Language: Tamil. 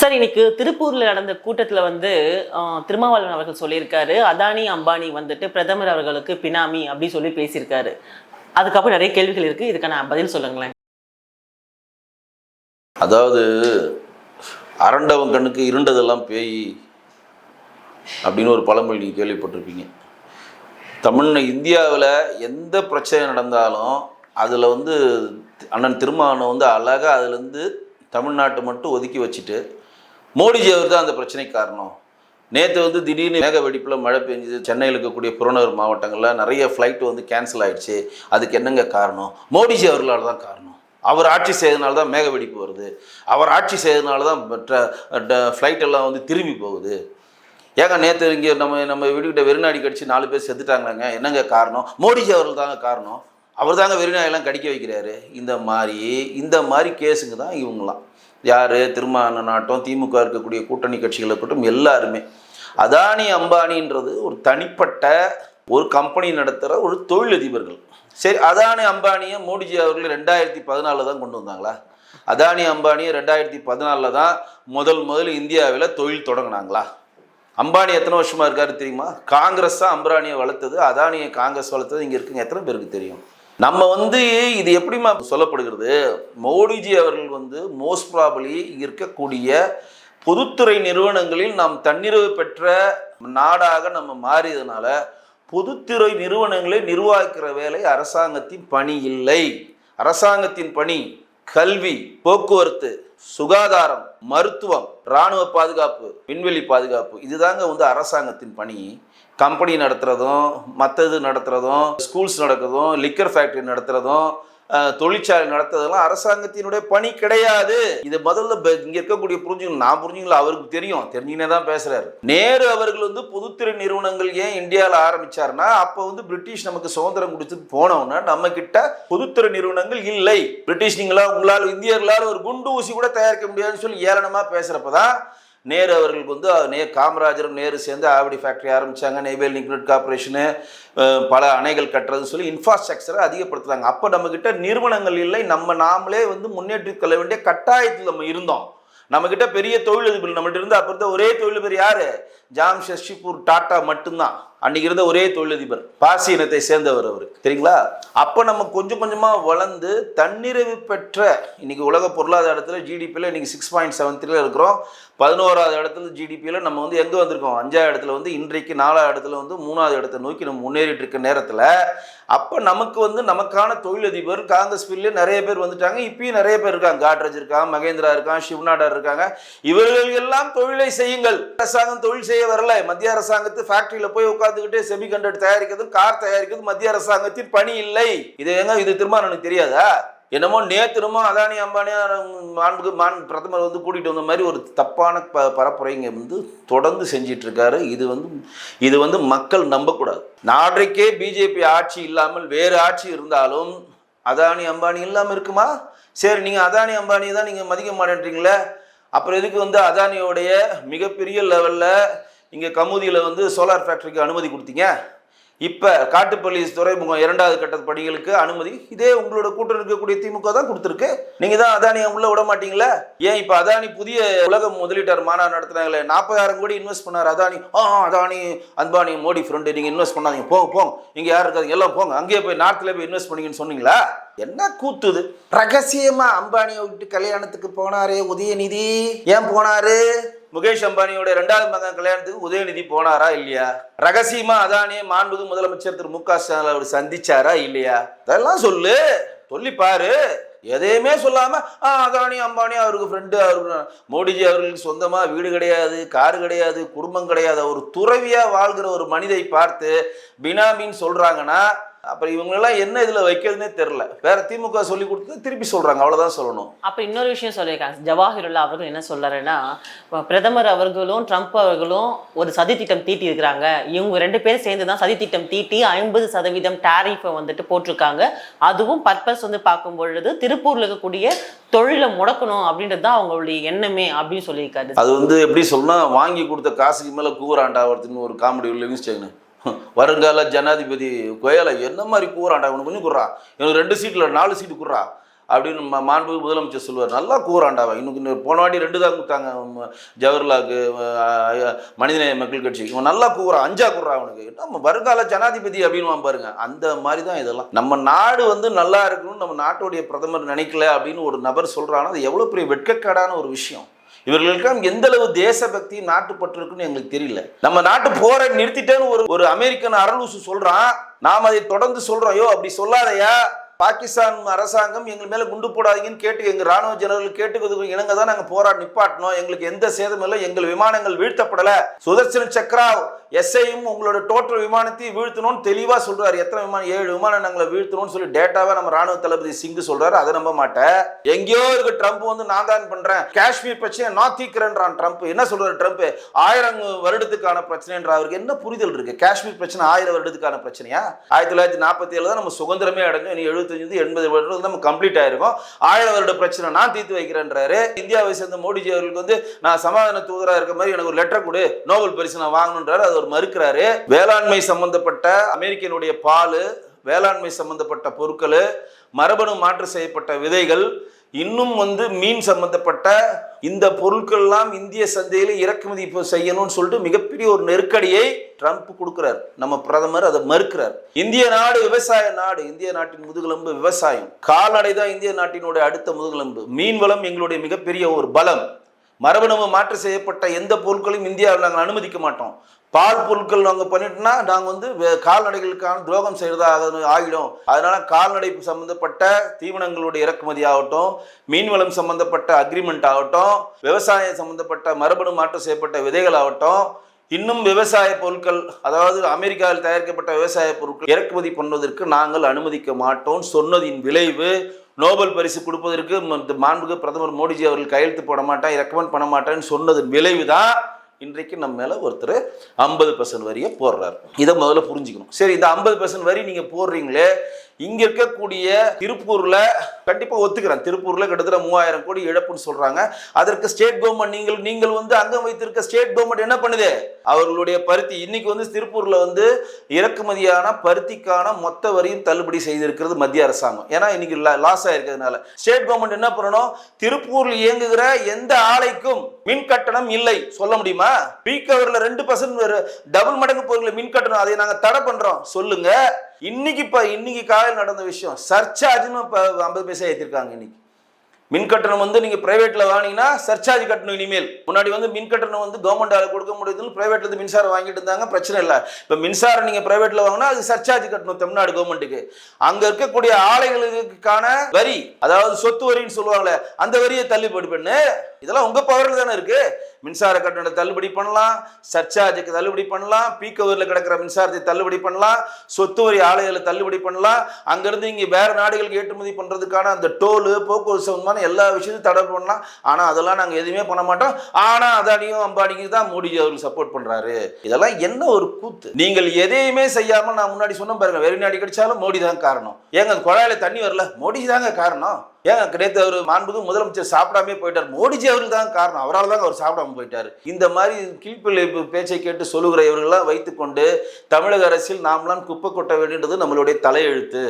சார் இன்னைக்கு திருப்பூர்ல நடந்த கூட்டத்துல வந்து திருமாவளவன் அவர்கள் சொல்லியிருக்காரு அதானி அம்பானி வந்துட்டு பிரதமர் அவர்களுக்கு பினாமி அப்படின்னு சொல்லி பேசியிருக்காரு. அதுக்கப்புறம் நிறைய கேள்விகள் இருக்கு. இதுக்கான பதில் சொல்லுங்களேன். அதாவது அரண்டவன் கண்ணுக்கு இருண்டதெல்லாம் பேய் அப்படின்னு ஒரு பழமொழி நீங்க கேள்விப்பட்டிருப்பீங்க. தமிழ் இந்தியாவில் எந்த பிரச்சனை நடந்தாலும் அதில் வந்து அண்ணன் திருமாவனை வந்து அழகாக அதுலேருந்து தமிழ்நாட்டை மட்டும் ஒதுக்கி வச்சுட்டு மோடிஜி அவர் தான் அந்த பிரச்சனைக்கு காரணம். நேற்று வந்து திடீர்னு மேக வெடிப்பில் மழை பெஞ்சுது சென்னையில் இருக்கக்கூடிய புறநகர் மாவட்டங்களில் நிறைய ஃப்ளைட் வந்து கேன்சல் ஆயிடுச்சு. அதுக்கு என்னங்க காரணம்? மோடிஜி அவர்களால் தான் காரணம். அவர் ஆட்சி செய்ததுனால தான் மேக வெடிப்பு வருது. அவர் ஆட்சி செய்ததுனால தான் ஃப்ளைட் எல்லாம் வந்து திரும்பி போகுது. ஏங்க நேற்று இங்கே நம்ம நம்ம வீட்டுக்கிட்ட வெறிநாடி கடிச்சு நாலு பேர் செத்துட்டாங்களாங்க? என்னங்க காரணம்? மோடிஜி அவர்கள் தாங்க காரணம். அவர் தாங்க வெறிநாயெல்லாம் கடிக்க வைக்கிறாரு. இந்த மாதிரி இந்த மாதிரி கேஸுங்க தான் இவங்களாம் யார்? திருமான நாட்டம் திமுக இருக்கக்கூடிய கூட்டணி கட்சிகள் இருக்கட்டும் எல்லாருமே. அதானி அம்பானின்றது ஒரு தனிப்பட்ட ஒரு கம்பெனி நடத்துகிற ஒரு தொழிலதிபர்கள். சரி அதானி அம்பானியை மோடிஜி அவர்கள் ரெண்டாயிரத்தி பதினாலில் தான் கொண்டு வந்தாங்களா? அதானி அம்பானியை ரெண்டாயிரத்தி பதினாலில் தான் முதல் முதல் இந்தியாவில் தொழில் தொடங்கினாங்களா? அம்பானி எத்தனை வருஷமாக இருக்காரு தெரியுமா? காங்கிரஸ் தான் அம்பானியை வளர்த்தது அதானியை காங்கிரஸ் வளர்த்தது இங்கே இருக்குங்க எத்தனை பேருக்கு தெரியும்? நம்ம வந்து இது எப்படிமா சொல்லப்படுகிறது? மோடிஜி அவர்கள் வந்து மோஸ்ட் ப்ராபலி இருக்கக்கூடிய பொதுத்துறை நிறுவனங்களில் நாம் தன்னிறைவு பெற்ற நாடாக நம்ம மாறியதுனால பொதுத்துறை நிறுவனங்களை நிர்வகிக்கிற வேலை அரசாங்கத்தின் பணி இல்லை. அரசாங்கத்தின் பணி கல்வி போக்குவரத்து சுகாதாரம் மருத்துவம் இராணுவ பாதுகாப்பு விண்வெளி பாதுகாப்பு. இதுதாங்க வந்து அரசாங்கத்தின் பணி. கம்பெனி நடத்துகிறதும் மற்றது நடத்துகிறதும் ஸ்கூல்ஸ் நடக்கிறதும் லிக்கர் ஃபேக்ட்ரி நடத்துகிறதும் தொழிற்சாலை நடத்துறதெல்லாம் அரசாங்கத்தினுடைய பணி கிடையாது. இது முதல்ல இங்கே இங்க இருக்கக்கூடிய புரிஞ்சுக்கணும். நான் புரிஞ்சுங்களா அவருக்கு தெரியும். தெரிஞ்சுனே தான் பேசுறாரு. நேரு அவர்கள் வந்து பொதுத்துறை நிறுவனங்கள் ஏன் இந்தியாவில் ஆரம்பிச்சாருன்னா அப்போ வந்து பிரிட்டிஷ் நமக்கு சுதந்திரம் கொடுத்துட்டு போனோம்னா நம்ம கிட்ட பொதுத்துறை நிறுவனங்கள் இல்லை. பிரிட்டிஷ் நீங்களா உங்களால் இந்தியர்களால் ஒரு குண்டு ஊசி கூட தயாரிக்க முடியாதுன்னு சொல்லி ஏளனமா பேசுறப்பதான் நேரு அவர்களுக்கு வந்து நே காமராஜரும் நேரு சேர்ந்து ஆவடி ஃபேக்ட்ரி ஆரம்பிச்சாங்க. நெய்வேல் நிக்லட் கார்பரேஷனு பல அணைகள் கட்டுறதுன்னு சொல்லி இன்ஃப்ராஸ்ட்ரக்சரை அதிகப்படுத்துறாங்க. அப்போ நம்மக்கிட்ட நிறுவனங்கள் இல்லை. நம்ம நாமளே வந்து முன்னேற்றி கொள்ள வேண்டிய கட்டாயத்தில் நம்ம இருந்தோம். நம்மக்கிட்ட பெரிய தொழிலதிபர் நம்மகிட்ட இருந்து அப்போ இருந்த ஒரே தொழிலதிபர் யார்? ஜாம் சஷிபூர் டாட்டா மட்டும்தான். அன்றைக்கி இருந்த ஒரே தொழிலதிபர் பாசி இனத்தை சேர்ந்தவர் அவர். சரிங்களா அப்போ நம்ம கொஞ்சம் கொஞ்சமாக வளர்ந்து தன்னிறைவு பெற்ற இன்றைக்கி உலக பொருளாதாரத்தில் ஜிடிபியில் இன்றைக்கி சிக்ஸ் பாயிண்ட் செவன் த்ரீல இருக்கிறோம். பதினோராவது இடத்துல ஜிடிபியில் நம்ம வந்து எங்கே வந்திருக்கோம்? அஞ்சாவது இடத்துல வந்து இன்றைக்கு நாலாவது இடத்துல வந்து மூணாவது இடத்தை நோக்கி நம்ம முன்னேறிட்டு இருக்க நேரத்தில் அப்போ நமக்கு வந்து நமக்கான தொழிலதிபர் காங்கிரஸ் பீரியட்ல நிறைய பேர் வந்துட்டாங்க. இப்பயும் நிறைய பேர் இருக்காங்க. காட்ரேஜ் இருக்கான் மகேந்திரா இருக்கான் சிவநாடர் இருக்காங்க. இவர்கள் எல்லாம் தொழிலை செய்யுங்கள். அரசாங்கம் தொழில் செய்ய வரல. மத்திய அரசாங்கத்து ஃபேக்ட்ரியில் போய் உட்காந்துக்கிட்டு செமிகண்டக்டர் தயாரிக்கிறது கார் தயாரிக்கிறது மத்திய அரசாங்கத்தின் பணி இல்லை. இது எங்க? இது திரும்ப எனக்கு தெரியாதா? என்னமோ நேத்திரமோ அதானி அம்பானியா மாண்புக்கு மான் பிரதமர் வந்து கூட்டிகிட்டு வந்த மாதிரி ஒரு தப்பான ப பரப்புரைங்க வந்து தொடர்ந்து செஞ்சிட்ருக்காரு. இது வந்து இது வந்து மக்கள் நம்பக்கூடாது. நாளைக்கே பிஜேபி ஆட்சி இல்லாமல் வேறு ஆட்சி இருந்தாலும் அதானி அம்பானி இல்லாமல் இருக்குமா? சரி நீங்கள் அதானி அம்பானி தான் நீங்கள் மதிக்க மாட்டேன்றீங்களே. அப்புறம் எதுக்கு வந்து அதானியோடைய மிகப்பெரிய லெவலில் இங்கே கமுதியில் வந்து சோலார் ஃபேக்ட்ரிக்கு அனுமதி கொடுத்தீங்க? இப்போ காட்டுப்பள்ளி துறைமுகம் இரண்டாவது கட்ட பணிகளுக்கு அனுமதி. இதே உங்களோட கூட்டம் இருக்கக்கூடிய திமுக தான் கொடுத்துருக்கு. நீங்க தான் அதானி உள்ள விட மாட்டீங்களா? ஏன் இப்போ அதானி புதிய உலக முதலீட்டாளர் மாநாடு நடத்துனாங்களே? நாற்பதாயிரம் கோடி இன்வெஸ்ட் பண்ணார் அதானி. ஆ அதானி அன்பானி மோடி ஃப்ரெண்டு நீங்க இன்வெஸ்ட் பண்ணாதீங்க. போங்க போங்க. இங்கே யார் இருக்காது? எல்லாம் போங்க. அங்கேயே போய் நார்த்தில் போய் இன்வெஸ்ட் பண்ணீங்கன்னு சொன்னீங்களா? என்ன கூத்துது? ரகசியமா அம்பானியை விட்டு கல்யாணத்துக்கு போனாரே உதயநிதி. ஏன் போனாரு? முகேஷ் அம்பானியோட ரெண்டாவது மகன் கல்யாணத்துக்கு உதயநிதி போனாரா இல்லையா? ரகசியமா அதானே மாண்புது முதலமைச்சர் திரு மு க ஸ்டாலின் அவர் சந்திச்சாரா இல்லையா? அதெல்லாம் சொல்லு. சொல்லி பாரு. எதையுமே சொல்லாம ஆ அதானி அம்பானி அவருக்கு ஃப்ரெண்டு அவருக்கு மோடிஜி அவர்களுக்கு சொந்தமா வீடு கிடையாது கார் கிடையாது குடும்பம் கிடையாது. ஒரு துறவியா வாழ்கிற ஒரு மனிதை பார்த்து பினாமின்னு சொல்றாங்கன்னா அப்புறம் இவங்களெல்லாம் என்ன இதுல வைக்கிறதுனே தெரில வேற திமுக சொல்லி கொடுத்து திருப்பி சொல்றாங்க. அவ்வளவுதான் சொல்லணும். அப்ப இன்னொரு விஷயம் சொல்லியிருக்காங்க. ஜவாஹிருல்லா அவர்கள் என்ன சொல்றாருன்னா பிரதமர் அவர்களும் ட்ரம்ப் அவர்களும் ஒரு சதி திட்டம் தீட்டி இருக்கிறாங்க. இவங்க ரெண்டு பேரும் சேர்ந்து தான் சதி திட்டம் தீட்டி ஐம்பது சதவீதம் டேரிஃபை வந்துட்டு போட்டிருக்காங்க. அதுவும் பர்பஸ் வந்து பார்க்கும் பொழுது திருப்பூர்ல இருக்கக்கூடிய தொழிலை முடக்கணும் அப்படின்றது தான் அவங்களுடைய எண்ணமே அப்படின்னு சொல்லியிருக்காரு. அது வந்து எப்படி சொல்லணும்னா வாங்கி கொடுத்த காசுக்கு மேலே கூறாண்டா ஒருத்தன்னு ஒரு காமெடி உள்ள வருங்கால ஜனாதிபதி கோயலை என்ன மாதிரி கூறாண்டா இவனுக்கு கொஞ்சம் குடுறா இவனுக்கு ரெண்டு சீட்டில் நாலு சீட்டு குடுறா அப்படின்னு மாண்பு முதலமைச்சர் சொல்லுவார். நல்லா கூறாண்டாவா இன்னும் இன்னும் போன வாட்டி ரெண்டு தான் கொடுத்தாங்க ஜவஹர்லாக்கு ஜவஹர்லாலுக்கு மனிதநேய மக்கள் கட்சி இவன் நல்லா கூறான் அஞ்சா கூறா அவனுக்கு. நம்ம வருங்கால ஜனாதிபதி அப்படின்னு பாருங்க. அந்த மாதிரி தான் இதெல்லாம். நம்ம நாடு வந்து நல்லா இருக்கணும்னு நம்ம நாட்டுடைய பிரதமர் நினைக்கல அப்படின்னு ஒரு நபர் சொல்கிறான்னா அது எவ்வளோ பெரிய வெட்கக்காடான ஒரு விஷயம். இவர்களுக்கெல்லாம் எந்த அளவு தேசபக்தி நாட்டுப்பற்று இருக்குன்னு எங்களுக்கு தெரியல. நம்ம நாட்டு போரை நிறுத்திட்டேன்னு ஒரு ஒரு அமெரிக்கன் அரலூசு சொல்றான். நாம் அதை தொடர்ந்து சொல்றோம். ஐயோ அப்படி சொல்லாதையா? பாகிஸ்தான் அரசாங்கம் எங்கள் மேலே குண்டு போடாதீங்கன்னு கேட்டு எங்கள் ராணுவ ஜெனரல் கேட்டுக்கிறதுக்கு இணங்க தான் நாங்கள் போராட நிப்பாட்டினோம். எங்களுக்கு எந்த சேதமும் இல்லை. எங்கள் விமானங்கள் வீழ்த்தப்படலை. சுதர்சன சக்ரா எஸ்ஐயும் உங்களோட டோட்டல் விமானத்தையும் வீழ்த்தணும்னு தெளிவாக சொல்கிறார் எத்தனை விமானம்? ஏழு விமானம் நாங்களை வீழ்த்தணும்னு சொல்லி டேட்டாவை நம்ம ராணுவ தளபதி சிங் சொல்கிறார் அதை நம்ப மாட்டேன். எங்கேயோ இருக்கு ட்ரம்ப் வந்து நான் தான் பண்ணுறேன் காஷ்மீர் பிரச்சனை நான் தீக்கிறேன்றான் ட்ரம்ப் என்ன சொல்கிறார் ட்ரம்ப் ஆயிரம் வருடத்துக்கான பிரச்சனைன்ற அவருக்கு என்ன புரிதல் இருக்கு? காஷ்மீர் பிரச்சனை ஆயிரம் வருடத்துக்கான பிரச்சனையா? ஆயிரத்தி தொள்ளாயிரத்தி நாற்பத்தி ஏழு தான் நம்ம சுதந்திரமே அடைஞ்சோம். இனி எழுபத்தஞ்சு எண்பது வருடங்கள் நம்ம கம்ப்ளீட் ஆயிருக்கும். ஆயிரம் வருட பிரச்சனை நான் தீர்த்து வைக்கிறேன்றாரு. இந்தியாவை சேர்ந்த மோடிஜி அவர்களுக்கு வந்து நான் சமாதான தூதரா இருக்க மாதிரி எனக்கு ஒரு லெட்டர் கொடு. நோபல் பரிசு நான் வாங்கணுன்றாரு. அது ஒரு மறுக்கிறாரு. வேளாண்மை சம்பந்தப்பட்ட அமெரிக்கனுடைய பால் வேளாண்மை சம்பந்தப்பட்ட பொருட்கள் மரபணு மாற்று செய்யப்பட்ட விதைகள் இன்னும் வந்து மீன் சம்பந்தப்பட்ட இந்த பொருட்கள்லாம் இந்திய சந்தையில் இறக்குமதி இப்போ செய்யணும்னு சொல்லிட்டு மிகப்பெரிய ஒரு நெருக்கடியை ட்ரம்ப் கொடுக்குறார். நம்ம பிரதமர் அதை மறுக்கிறார். இந்திய நாடு விவசாய நாடு இந்திய நாட்டின் முதுகெலும்பு விவசாயம். கால்நடை தான் இந்திய நாட்டினுடைய அடுத்த முதுகெலும்பு. மீன் வளம் எங்களுடைய மிகப்பெரிய ஒரு பலம். மரபணு மாற்று செய்யப்பட்ட எந்த பொருட்களையும் இந்தியாவில் நாங்கள் அனுமதிக்க மாட்டோம். பால் பொருட்கள் நாங்கள் பண்ணிட்டோம்னா நாங்கள் வந்து கால்நடைகளுக்கான துரோகம் செய்கிறதாக ஆகிடும். அதனால் கால்நடை சம்மந்தப்பட்ட தீவனங்களுடைய இறக்குமதி ஆகட்டும் மீன்வளம் சம்மந்தப்பட்ட அக்ரிமெண்ட் ஆகட்டும் விவசாயம் சம்மந்தப்பட்ட மரபணு மாற்றம் செய்யப்பட்ட விதைகள் ஆகட்டும் இன்னும் விவசாய பொருட்கள் அதாவது அமெரிக்காவில் தயாரிக்கப்பட்ட விவசாய பொருட்கள் இறக்குமதி பண்ணுவதற்கு நாங்கள் அனுமதிக்க மாட்டோம். சொன்னதின் விளைவு நோபல் பரிசு கொடுப்பதற்கு ம- மாண்புக்கு பிரதமர் மோடிஜி அவர்கள் கையெழுத்து போட மாட்டேன் ரெக்கமெண்ட் பண்ண மாட்டேன்னு சொன்னதன் விளைவு தான் இன்றைக்கு நம்ம மேலே ஒருத்தர் ஐம்பது பர்சன்ட் வரியை போடுறாரு. இதை முதல்ல புரிஞ்சுக்கணும். சரி இந்த ஐம்பது பர்சன்ட் வரி நீங்கள் போடுறீங்களே இங்க இருக்கக்கூடிய திருப்பூர்ல கண்டிப்பா ஒத்துக்கிறேன். திருப்பூர்ல கிட்டத்தட்ட மூவாயிரம் கோடி இழப்புன்னு சொல்றாங்க. அதற்கு ஸ்டேட் கவர்மெண்ட் நீங்கள் நீங்கள் வந்து அங்கம் வைத்திருக்க ஸ்டேட் கவர்மெண்ட் என்ன பண்ணுது? அவர்களுடைய பருத்தி. இன்னைக்கு வந்து திருப்பூர்ல வந்து இறக்குமதியான பருத்திக்கான மொத்த வரியும் தள்ளுபடி செய்திருக்கிறது மத்திய அரசாங்கம். ஏன்னா இன்னைக்கு லாஸ் ஆயிருக்கிறதுனால. ஸ்டேட் கவர்மெண்ட் என்ன பண்ணணும்? திருப்பூர்ல இயங்குகிற எந்த ஆலைக்கும் மின் கட்டணம் இல்லை. சொல்ல முடியுமா? பீக் ஹவர்ல ரெண்டு பர்சன்ட் டபுள் மடங்கு பொருள் மின் கட்டணம். அதை நாங்க தடை பண்றோம். சொல்லுங்க. இன்னைக்கு இப்ப இன்னைக்கு காலையில் நடந்த விஷயம் சர்ச்சார்ஜ்னு இப்போ ஐம்பது பைசா ஏத்திருக்காங்க இன்னைக்கு. மின் கட்டணம் வந்து நீங்க பிரைவேட்ல வாங்கினீங்கன்னா சர்ச்சார்ஜ் கட்டணும் இனிமேல். முன்னாடி வந்து மின் கட்டணம் வந்து கவர்மெண்டால கொடுக்க முடியுதுன்னு பிரைவேட்ல இருந்து மின்சாரம் வாங்கிட்டு இருந்தாங்க பிரச்சனை இல்லை. இப்ப மின்சாரம் நீங்க பிரைவேட்ல வாங்கினா அது சர்ச்சார்ஜ் கட்டணும் தமிழ்நாடு கவர்மெண்ட்டுக்கு அங்க இருக்கக்கூடிய ஆலைகளுக்கான வரி அதாவது சொத்து வரின்னு சொல்லுவாங்களே அந்த வரியை தள்ளுபடி பண்ணு. இதெல்லாம் உங்க பவர்ல தானே இருக்கு. மின்சார கட்டணத்தை தள்ளுபடி பண்ணலாம் சர்ச்சார்ஜுக்கு தள்ளுபடி பண்ணலாம் பீக் ஹவர்ல கிடக்கிற மின்சாரத்தை தள்ளுபடி பண்ணலாம் சொத்து வரி ஆலைகளை தள்ளுபடி பண்ணலாம். அங்கிருந்து இங்கே வேற நாடுகளுக்கு ஏற்றுமதி பண்றதுக்கான அந்த டோலு போக்குவரத்து சம்பந்தமான எல்லா விஷயத்தையும் தடை பண்ணலாம். ஆனா அதெல்லாம் நாங்கள் எதுவுமே பண்ண மாட்டோம். ஆனா அதானியும் அம்பானிக்கு தான் மோடிஜி அவருக்கு சப்போர்ட் பண்றாரு. இதெல்லாம் என்ன ஒரு கூத்து? நீங்கள் எதையுமே செய்யாமல் நான் முன்னாடி சொன்ன பாருங்க வெளிநாடு கிடைச்சாலும் மோடி தான் காரணம். ஏங்க அந்த குழாயில தண்ணி வரல? மோடிஜி தாங்க காரணம். ஏன் கிடைத்த ஒரு மாண்புக்கு முதலமைச்சர் சாப்பிடாமே போயிட்டார். மோடிஜி அவர்கள் தான் காரணம். அவரால் தான் அவர் சாப்பிடாம போயிட்டார். இந்த மாதிரி கீழ்ப்பிள்ளை பேச்சை கேட்டு சொல்லுகிற இவர்கள்லாம் வைத்துக்கொண்டு தமிழக அரசில் நாமெல்லாம் குப்பை கொட்ட வேண்டியது நம்மளுடைய தலையெழுத்து.